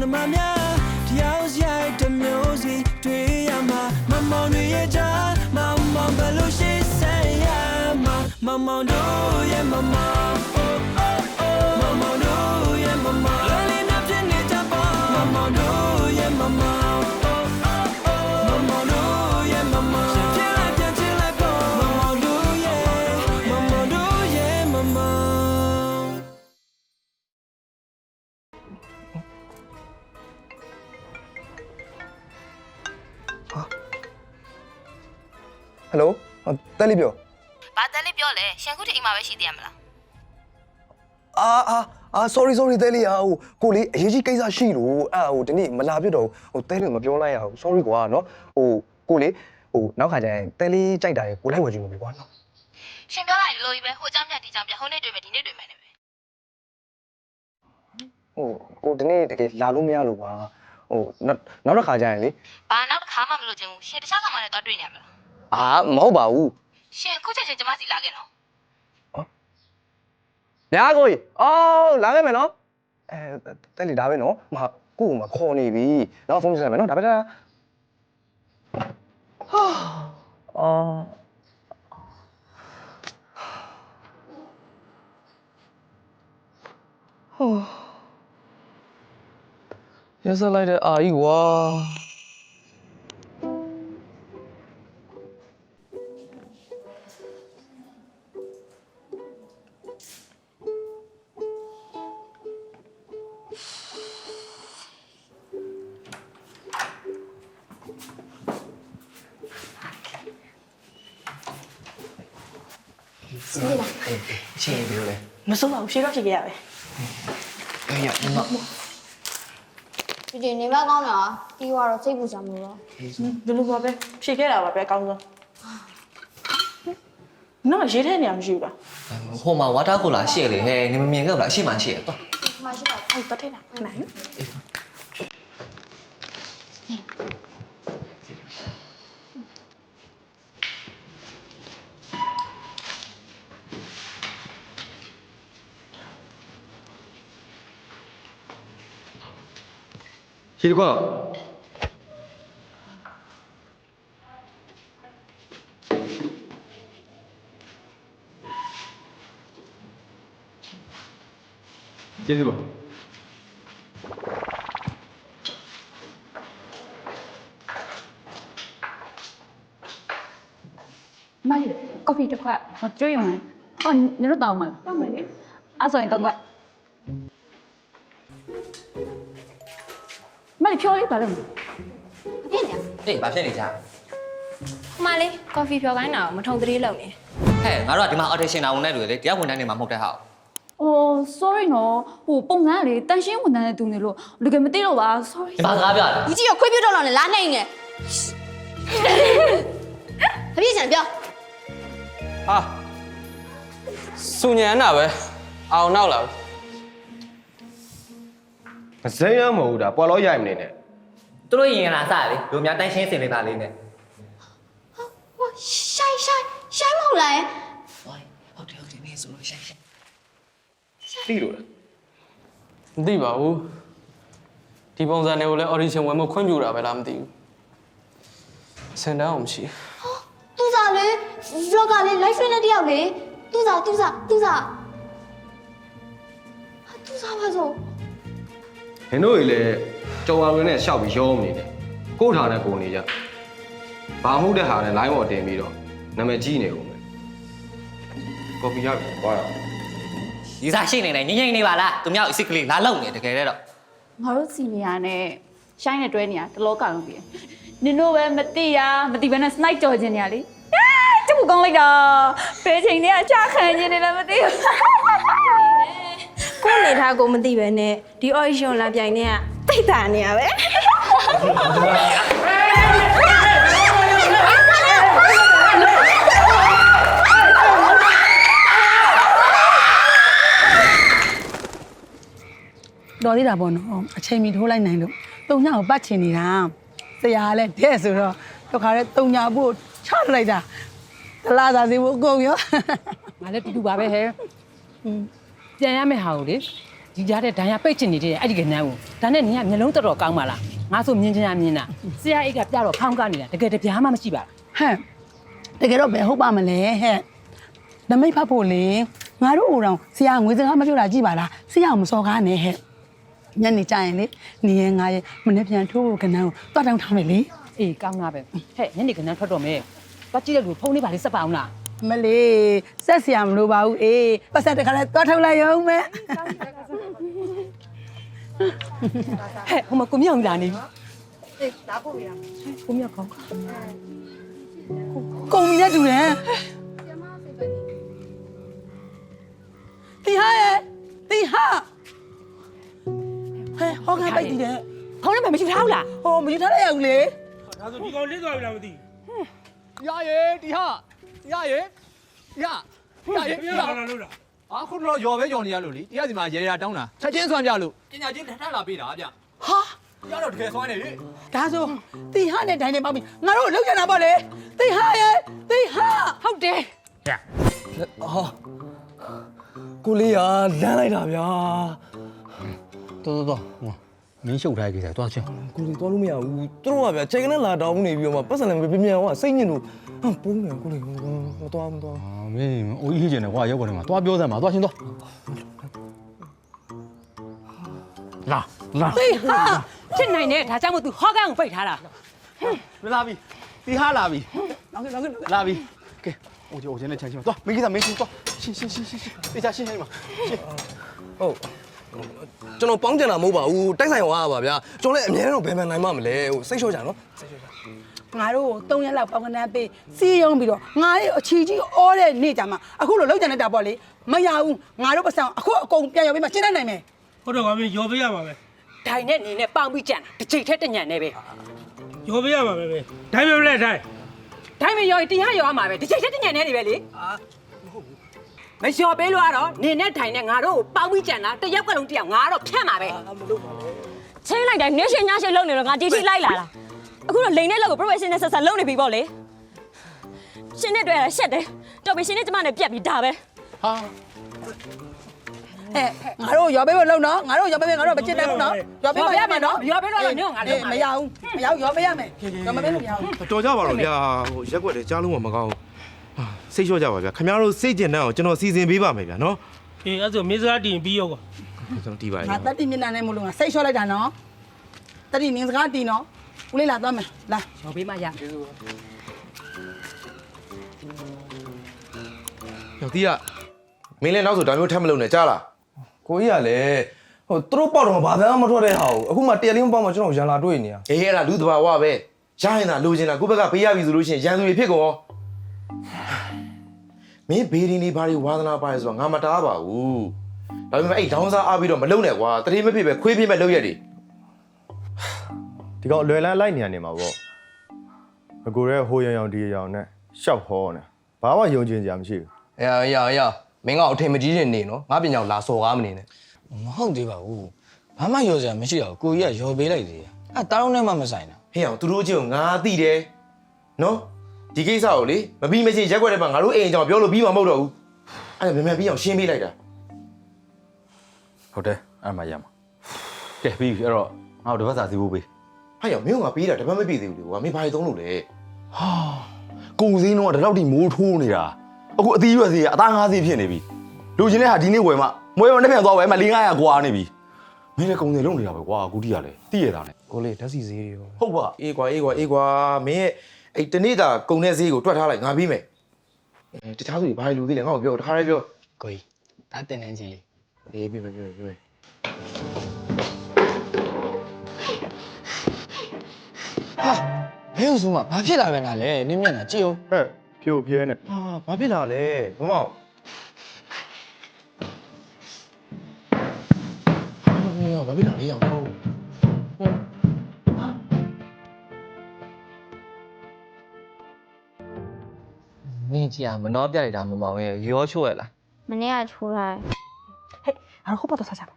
နှမများတယောက်ရိုက်တစ်မျိုးစီတွေ့ရမှာမမောင်တွေရဲ့ကြား mama belo she say yeah ma mama no yeah mama oh oh oh mama no yeah mama lolly na pin ni ta ba mama no yeah mama ဟယ်လိုတက်လေးပြောဘာတန်းလေးပြောလဲရှန်ခုတီအိမ်မှာပဲရှိသေးရမလားအာအာအာ sorry sorry တဲလေးဟာဟိုကိုလေးအရေးကြီးကိစ္စရှိလို့အဲ့ဟိုဒီနေ့မလာပြတ်တော့ဟိုတဲလေးမပြောလိုက်ရဘူး sorry ကွာနော်ဟိုကိုလေးဟိုနောက်ခါကျရင်တဲလေးကြိုက်တာရေကိုလိုက်ဝယ်ကြည့်မလို့ကွာနော်ရှင်ပြောလိုက်လို့ကြီးပဲဟိုအကြောင်းပြဒီအကြောင်းပြဟိုနေ့တွေ့မယ်ဒီနေ့တွေ့မယ်နဲ့ပဲဟိုကိုဒီနေ့တကယ်လာလို့မရလို့ကွာဟိုနောက်နောက်တစ်ခါကျရင်လေဘာနောက်တစ်ခါမှမလို့ခြင်းဘူးရှင်တခြားကောင်မနဲ့တော့တွေ့နေရမလား အာမဟုတ်ပါဘူးရှင်ခုချက်ချင်းကျမစီလာခဲ့နော်ညာကိုကြီးအော်လာခဲ့မယ်နော်အဲတဲလေးဒါပဲနော်မကို့ကိုမခေါ်နေပြီနော်ဖုန်းဆက်မယ်နော်ဒါပဲဒါဟာအော်ဟိုရစလိုက်တဲ့အာကြီးကွာ ချင်းပြောလေမစိုးပါဘူးရှေ့တော့ဖြေခဲ့ရပဲအေးရမမဒီဒီနေမကောင်းတာပြီးသွားတော့စိတ်ပူစရာမလိုတော့ဒီလိုပါပဲဖြေခဲ့တာပါပဲအကောင်းဆုံးနော်ရေးတဲ့နေရာမရှိဘူးလားဟိုမှာဝါတာကိုလာရှေ့လေဟဲ့နင်မမြင်ခဲ့ဘူးလားအရှိမှရှေ့တော့မရှိပါဘူးအဲ့တော့ထဲတာနိုင်ရှိတကွာကျေးဇူးပါမကြီး ကော်ဖီတစ်ခွက်မကျွေးရုံနဲ့ဟောညတို့တောင်းမှာတောင်းမယ်လေအဲ့ဆိုရင်တော့ခွက် လေးဖြောလေးပါလို့အပြည့်နေအေးဘာဖြစ်နေကြမလေးကော်ဖီဖြော်ခိုင်းတာကိုမထုံသတိလုပ်နေဟဲ့ငါတို့ကဒီမှာ audition တာဝင်နေတယ်လေတရားဝင်တန်းနေမှာမဟုတ်တဲ့ဟာဟို sorry နော်ဟိုပုံစံကလေတန်ရှင်းဝန်ထမ်းတဲ့သူနေလို့တကယ်မသိတော့ပါ sorry ဒီမှာစကားပြတယ်ဒီကြီးကခွေးပြတော့တော့လာနိုင်နေအပြည့်ချင်ပြောဟာစူညံတာပဲအောင်နောက်လာဘူး မစိမ်းရမဟုတ်ဘူးဒါပွာလောရိုက်မနေနဲ့သူတို့ရင်ကလာစလေလူများတန်းရှင်းစင်နေတာလေးနဲ့ဟိုရှိုင်းရှိုင်းရှိုင်းမဟုတ်လားဟိုဟုတ်တယ်ဟုတ်တယ်နေဆိုလို့ရှိရင်သိလို့လားမသိပါဘူးဒီပုံစံတွေကိုလည်း audition ဝင်ဖို့ခွင့်ပြုတာပဲလားမသိဘူးစင်တန်းအောင်မရှိသူစားလေ vlogger လေး live stream နဲ့တယောက်လေသူစားသူစားသူစားဟာသူစားပါစို့ နင်တို့တွေလည်းကြော်ဝါဝင်နဲ့ရှောက်ပြီးရောမနေနဲ့ကို့ထားနဲ့ကိုနေကြဘာမှုတဲ့ဟာနဲ့ line ပေါ်တင်ပြီးတော့နာမည်ကြီးနေဦးမယ်ကော်ပီရပြီကွာဒီစားရှိနေတယ်ငိမ့်ငိမ့်နေပါလားသူများအစ်စ်ကလေးလာလုံနေတကယ်တော့ငါတို့စီနီယာနဲ့ရှိုင်းနဲ့တွဲနေတာတလောကလုံးပြီနင်တို့ပဲမသိရမသိဘဲနဲ့ snipe ကြော်ခြင်းနေရလေကျမကောင်းလိုက်တာဘယ်ချိန်တည်းအချခံခြင်းနေလဲမသိဘူး ကိုယ်နေထားကိုမသိပဲနဲ့ဒီ audition လာပြိုင်နေကတိတ်တာနေရပဲတော်သေးတာပေါ့နော်အချိန်မီထိုးလိုက်နိုင်လို့တုံညကိုပတ်ချင်နေတာဆရာကလည်းတဲ့ဆိုတော့တခါတည်းတုံညဖို့ချလိုက်တာတလားသာစီဖို့အကုန်ရောငါလည်းတူတူပါပဲဟဲ့ ပြန်ရမယ့်ဟာကိုလေဒီကြားတဲ့ဒဏ်ရပိတ်ချင်နေတဲ့အဲ့ဒီကနန်းကိုဒါနဲ့နင်ကမျက်လုံးတော်တော်ကောင်းပါလားငါဆိုမြင်ချင်ရမြင်တာဆရာအိတ်ကပြတော့ဖောင်းကားနေတာတကယ်တပြားမှမရှိပါဘူးဟဲ့တကယ်တော့ဘယ်ဟုတ်ပါမလဲဟဲ့နမိတ်ဖတ်ဖို့လေငါတို့အိုတော်ဆရာငွေစကားမပြောတာကြည့်ပါလားဆရာမစော်ကားနဲ့ဟဲ့ညနေကျရင်လေနေရငါရဲ့မနေ့ပြန်ထိုးဖို့ကနန်းကိုတွားတောင်းထားမယ်လေအေးကောင်းတာပဲဟဲ့ညနေကနန်းထွက်တော့မယ်သွားကြည့်တဲ့လူဖုန်းလေးပါလေးစက်ပါအောင်လား မလေးဆက်ဆရာမလိုပါဘူးအေးပတ်ဆက်တခါလဲတွားထုတ်လိုက်ရုံပဲဟဲ့ဟိုမှာကိုမြောင်လာနေပြီအေးလာဖို့ရကိုမြောင်ကောင်းကုန်ပြီနဲ့တူတယ်တီဟာရဲ့တီဟာဟဲ့ဟောကပိုက်တီတယ်ဖုန်းနံပါတ်မရှိထားဘူးလားဟိုမယူထားရအောင်လေဒါဆိုဒီကောင်လစ်သွားပြီလားမသိရရေဒီဟာ ရရေရရရေဘူးရဘာလာလို့လားအခုတော့ရော်ပဲရော်နေရလို့လေတရားစီမှာရေရာတောင်းတာချက်ချင်းဆွမ်းပြလို့ပညာချင်းထထလာပေးတာဗျဟာရတော့တကယ်ဆွမ်းနေလေဒါဆိုတီဟာနဲ့ဒိုင်းနဲ့ပေါက်ပြီငါတို့လောက်ကြတာပေါ့လေတီဟာရဲ့တီဟာဟုတ်တယ်ဟာကိုလေးကလမ်းလိုက်တာဗျာတော်တော်တော်ဟို မင်းရှုပ်ထားတဲ့ကိစ္စတွားချင်းကိုလေးသွားလို့မရဘူးသူတို့ကဗျာချိန်ကနေလာတောင်းနေပြီးတော့မှပတ်စံလည်းမပြင်းပြင်းဟောစိတ်ညစ်လို့ဟာပုံးနေကိုလေးမသွားမသွားအာမင်းအိုးကြီးဟိကျင်တယ်ကွာရောက်ပေါ်တယ်မှာတွားပြောစမ်းပါတွားချင်းတွားလာလာတီဟာဖြစ်နိုင်တယ်ဒါကြောင့်မို့ तू ဟောကန်ကိုပိတ်ထားတာလာပြီဒီဟာလာပြီနောက်နောက်နောက်လာပြီကဲအိုးကြီးအိုးချင်းနဲ့ချန်ချင်းတွားမင်းကိစ္စမင်းချင်းတွားရှင်းရှင်းရှင်းရှင်းတေချာရှင်းရှင်းမှာရှင်းဟုတ် ကျွန်တော်ပေါင်းကြံတာမဟုတ်ပါဘူးတိုက်ဆိုင်ဟောပါဗျာကျွန်တော်လည်းအများတော့ဘယ်မှနိုင်မှမလဲဟိုစိတ်လျှော့ကြနော်စိတ်လျှော့ကြငါတို့၃ရက်လောက်ပေါင်ကနန်းပေးစီးရုံပြီးတော့ငါရဲ့အချီကြီးအော်တဲ့နေ့ကြမှာအခုလိုလောက်ကြနေတာပေါ့လေမရဘူးငါတို့ပတ်စံအခုအကုန်ပြန်ရောက်ပြီးမှရှင်းတတ်နိုင်မယ်ဟုတ်တော့ကွာမင်းရော်ပေးရမှာပဲဒိုင်နဲ့နေနဲ့ပေါင်ပြီးကြံတာတစ်ချိန်ထက်တစ်ညံနဲ့ပဲရော်ပေးရမှာပဲပဲဒိုင်းမမလဲဒိုင်းဒိုင်မရော်ရင်တရားရော်ရမှာပဲတစ်ချိန်ထက်တစ်ညံနဲ့နေပဲလေ မလျှော်ပေးလို့ကတော့နေနဲ့ဒိုင်နဲ့ငါတို့ကိုပေါင်ပြီးကြံတာတစ်ယောက်ကလုံးတစ်ယောက်ငါတော့ဖြတ်မှာပဲချင်းလိုက်တိုင်းနေရှင်ညရှင်လုံနေတော့ငါတီတီလိုက်လာတာအခုတော့လိန်နဲ့လောက်ကို professional ဆက်ဆက်လုံနေပြီပေါ့လေရှင်နဲ့တွေ့ရတာရှက်တယ်တော်ပြီရှင်နဲ့ကျမနဲ့ပြက်ပြီးဒါပဲဟာအဲငါတို့ရောပေးဖို့လုံနော်ငါတို့ရောပေးမယ်ငါတို့မချစ်တယ်ဘူးနော်ရောပေးရမယ်နော်ရော်ပေးလို့တော့ညောငါအေးလုံးမရဘူးမရဘူးရောပေးရမယ်ရောမပေးလို့မရဘူးတော်ကြပါတော့ဗျာဟိုရက်ွက်တယ်ကြားလို့မကောင်းဘူးဟာ စိတ်လျှော့ကြပါဗျာခင်ဗျားတို့စိတ်ကျင်တဲ့အောင်ကျွန်တော်စီစဉ်ပေးပါမယ်ဗျာနော်အေးအဲ့ဆိုမင်းစကားတင်ပြီးရောကွာကျွန်တော်တီးပါရငါတက်တိမျက်နှာနဲ့မလို့ငါစိတ်လျှော့လိုက်တာနော်တက်တိနင်းစကားတီနော်ဦးလေးလာသွားမယ်လာရော်ပေးမှရယောက်တီးကမင်းလည်းနောက်ဆိုဒါမျိုးထပ်မလုပ်နဲ့ကြားလားကိုကြီးကလည်းဟိုသူတို့ပေါက်တော့ဘာသာမှမထွက်တဲ့ဟာကိုအခုမှတရလေးမပေါက်မှကျွန်တော်ရန်လာတွေ့နေရအေးအဲ့ဒါလူတဘာဝပဲရရင်သာလိုချင်တာကိုယ့်ဘက်ကပေးရပြီဆိုလို့ရှိရင်ရန်သူတွေဖြစ်ကုန်ရော မင်းဘေးရင်ဒီဘာတွေဝါသနာပါလဲဆိုတော့ငါမတားပါဘူးဒါပေမဲ့အဲ့ဒေါင်းစားအားပြီးတော့မလုံနဲ့ကွာတတိမဖြစ်ပဲခွေးပြစ်မဲ့လုပ်ရက်တွေဒီကောင်လွယ်လန်းလိုက်နေရနေမှာပေါ့အကိုရဲ့ဟိုရောင်ရောင်ဒီရောင်နဲ့ရှောက်ဟောနေဘာမှယုံကျင်စရာမရှိဘူးအေးအေးအေးမင်းကအထင်မကြီးနေနေနော်ငါပညာကိုလာစော်ကားမနေနဲ့မဟုတ်သေးပါဘူးဘာမှရောစရာမရှိတော့ကိုကြီးကရောပေးလိုက်သေးတယ်အဲတားတော့နဲ့မှမဆိုင်တာဟေ့အောင်သူတို့ချင်းကိုငါသိတယ်နော် ဒီကိစ္စကိုလေမပြီးမချင်းရက်ွက်တဲ့မှာငါတို့အိမ်အကြောင်းပြောလို့ပြီးမှာမဟုတ်တော့ဘူးအဲ့ဒါမြန်မြန်ပြီးအောင်ရှင်းပေးလိုက်တာဟုတ်တယ်အဲ့မှာရမှာကဲပြီးပြီအဲ့တော့ငါတို့တစ်ပတ်စာစီဖို့ပေးဟာရောင်မင်းကငါပေးတာတပတ်မပြည့်သေးဘူးလေကွာမင်းဘာတွေသုံးလို့လဲဟာကုန်စင်းတော့ဒီလောက်ထိမိုးထိုးနေတာအခုအသီးရွက်စီကအသားငါးစီဖြစ်နေပြီလူချင်းတဲ့ဟာဒီနေ့ဝယ်မှမွေးမနဲ့ပြန်သွားဝယ်မှ400ကွာနေပြီမင်းလည်းကုန်တယ်လုံးနေတာပဲကွာအခုတိရလဲတိရတာနဲ့ကိုလေးဓာတ်စီဈေးတွေရောဟုတ်ပါအေးကွာအေးကွာအေးကွာမင်းရဲ့ အဲ့တနေ့တာကုန်တဲ့ဈေးကိုတွက်ထားလိုက်ငါပြီးမယ်အဲတခြားသူတွေဘာတွေလူသေးလဲငါ့ကိုပြောတခါလေးပြောကိုကြီးဒါတင်နေချင်းလေးအေးပြီးမယ်ပြီးမယ်ပြီးမယ်ဟာဘယ်လိုဆိုမှဘာဖြစ်လာပဲလားလဲနင်းမျက်နှာကြည့်ဦးဟဲ့ဖြိုပြဲနဲ့ဟာဘာဖြစ်လာလဲမမောင်ဟာဘာဖြစ်လာလဲရောင် ဟုတ်နင်းကြီးကမနှောပြလိုက်တာမမောင်ရဲ့ရောချို့ရလားမနေ့ကထိုးလိုက်အဲ့ဟုတ်ပါတော့ဆက်ကြပါ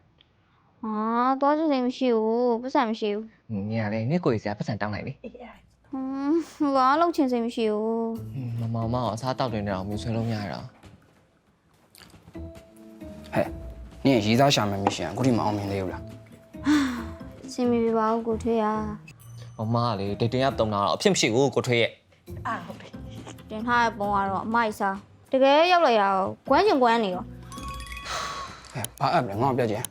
ဟာသွားချင်စိမ်မရှိဘူးပတ်စံမရှိဘူးနင်းကလည်းနင်းကိုကြီးစရာပတ်စံတောင်းလိုက်လေဟမ်ဘာလို့ချင်စိမ်မရှိဘူးမမောင်မအောင်အစားတောက်နေတော့မြူဆွဲလို့မရတော့ဟဲ့နင်းရေးသားရှာမယ်မရှင်အခုဒီမအောင်မြင်သေးဘူးလားစင်မီပြပါဘူးကိုထွေးရမမကလေတိတ်တင်ရတုံတာတော့အဖြစ်မရှိဘူးကိုထွေးရဲ့အာဟုတ်တယ် တင်ထားတဲ့ပုံကတော့အမိုက်စားတကယ်ရောက်လိုက်ရအောင်ကွမ်းချင်ကွမ်းနေရောဘာအပ်လဲငါ့ကိုပြောကြည့်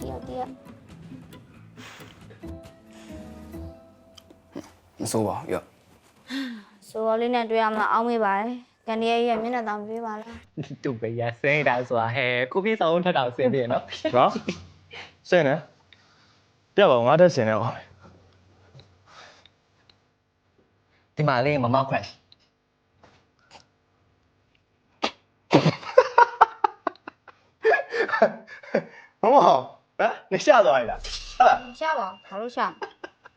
တယောက်တယောက်မစိုးပါဘူးရော့ဆိုတော့လေးနဲ့တွေ့ရမှာအောင်းမေးပါတယ်ကန်ဒီရဲ့ရဲ့မျက်နှာတောင်ပြေးပါလားတူပဲရစင်းတာဆိုတာဟဲကိုပြေဆောင်ထထောင်စင်းတယ်နော်ဟာစင်နေပြပါဦးငါတက်စင်နေပါမယ် ဒီမှာလေးမမ crash မမဟမ်နေရှာသွားရလားဟာလားရှာပါဘာလို့ရှာ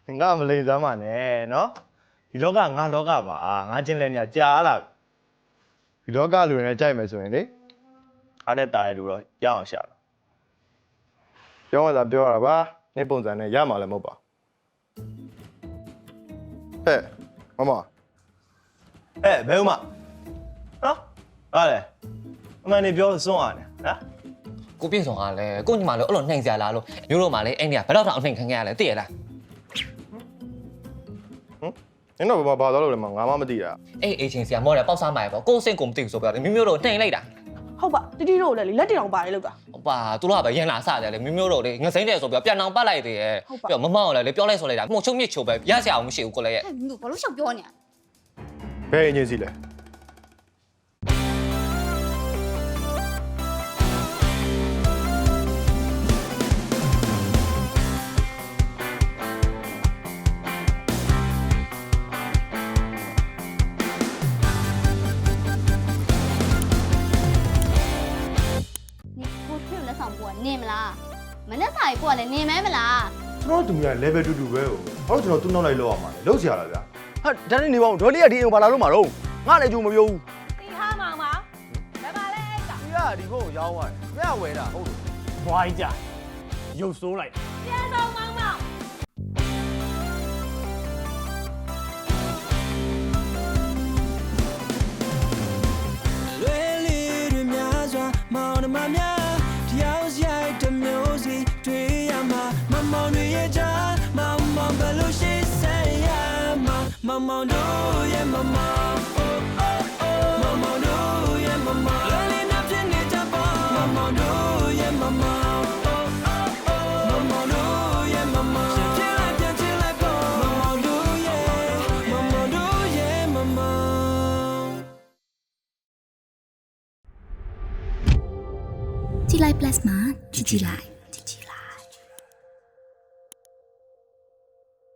မငါမလိန်စမ်းပါနဲ့နော်ဒီလောကငါလောကပါငါချင်းလဲနေကြာလာဒီလောကလူတွေနဲ့ကြိုက်မယ်ဆိုရင်လေအားနဲ့တာရလူတော့ရအောင်ရှာတော့ပြောရတာပြောရတာပါနေပုံစံနဲ့ရမှာလည်းမဟုတ်ပါဟဲ့ မမဟဲ့ဘယ်ဦးမနော်ဟာလေအမှန်နေပြောစွန့်ရတယ်နော်ကိုပြေဆောင်ကလည်းကိုညီမလည်းအဲ့လိုနှိမ်စရာလားလို့မျိုးတို့မှလည်းအဲ့ဒီကဘယ်တော့တောင်အနှိမ်ခံခဲ့ရလဲသိရလားနင်တော့ဘာဘာသွားလို့လဲမငါမှမသိတာအဲ့အေချင်းစရာမောတယ်ပေါက်စားမှာပေါ့ကိုစိတ်ကိုမသိဘူးဆိုပြောတယ်မျိုးမျိုးတို့နှိမ်လိုက်တာဟုတ်ပါတတိတို့လည်းလေလက်တင်အောင်ပါတယ်လို့တာဟုတ် ပါသူတို့ကပဲရန်လာစတယ်လေမျိုးမျိုးတို့လေငစိမ့်တယ်ဆိုပြောပြန်အောင်ပတ်လိုက်သေးရဲ့ပြောမမောက်လည်းလေပြောလိုက်ဆိုလိုက်တာမှုချုံမြစ်ချိုပဲရစရာအောင်မရှိဘူးကိုလည်းရဲ့ဟဲ့မြို့ဘာလို့ရှောက်ပြောနေရဘယ်အငင်းစီလဲ မနဲ့စာကြီးပို့ကလည်းနေမဲမလားကျွန်တော်တို့က level တူတူပဲဟိုဘာလို့ကျွန်တော်သူ့နောက်လိုက်လောက်အောင်မှာလဲလောက်စရာလားဗျာဟာဒါနဲ့နေပါဦးဒေါ်လေးကဒီအိမ်ကိုဘာလာလို့မှာတော့ငါလည်းကြိုမပြောဘူးတီဟာမောင်မောင်ဒါမှလည်းအဲ့ဒါဒီကဒီဘုတ်ကိုရောင်းသွားတယ်ဘယ်ကဝယ်တာဟုတ်လို့ဘွားကြီးကြာရုပ်ဆိုးလိုက်ပြန်တော့ မှာမမောင်တို့ရဲ့မမောင် oh oh oh မမောင်တို့ရဲ့မမောင်လွယ်လေးနဲ့ဖြစ်နေကြပါမမောင်တို့ရဲ့မမောင် oh oh oh မမောင်တို့ရဲ့မမောင်ရှင်ဖြစ်လိုက်ပြန်ချစ်လိုက်ပေါ့မမောင်တို့ရဲ့မမောင်တို့ရဲ့မမောင်ကြည်လိုက် plus မှာကြည်ကြည်လိုက်